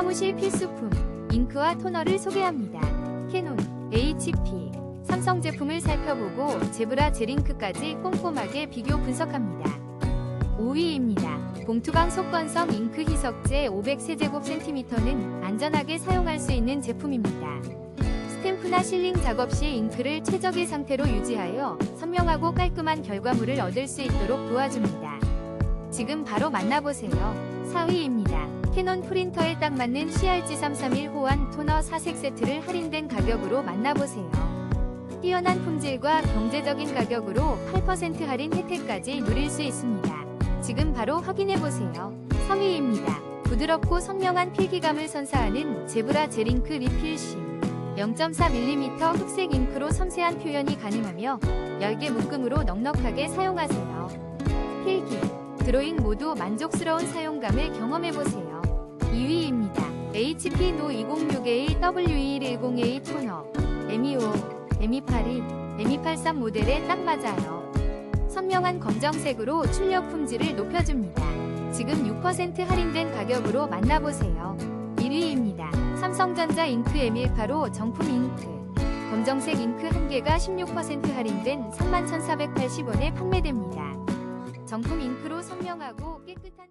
사무실 필수품 잉크와 토너를 소개합니다. 캐논, HP, 삼성 제품을 살펴보고 제브라 제링크까지 꼼꼼하게 비교 분석합니다. 5위입니다. 봉투광 속건성 잉크 희석제 500세제곱센티미터는 안전하게 사용할 수 있는 제품입니다. 스탬프나 실링 작업 시 잉크를 최적의 상태로 유지하여 선명하고 깔끔한 결과물을 얻을 수 있도록 도와줍니다. 지금 바로 만나보세요. 4위입니다. 캐논 프린터에 딱 맞는 CRG331 호환 토너 4색 세트를 할인된 가격으로 만나보세요. 뛰어난 품질과 경제적인 가격으로 8% 할인 혜택까지 누릴 수 있습니다. 지금 바로 확인해보세요. 3위입니다. 부드럽고 선명한 필기감을 선사하는 제브라 제링크 리필 심. 0.4mm 흑색 잉크로 섬세한 표현이 가능하며 열개 묶음으로 넉넉하게 사용하세요. 필기, 드로잉 모두 만족스러운 사용감을 경험해보세요. 2위입니다. HP 노2061 W2110A 토너 M25, M282, M283 모델에 딱 맞아요. 선명한 검정색으로 출력 품질을 높여줍니다. 지금 6% 할인된 가격으로 만나보세요. 1위입니다. 삼성전자 잉크 M185 정품 잉크. 검정색 잉크 1개가 16% 할인된 31,480원에 판매됩니다. 정품 잉크로 선명하고 깨끗한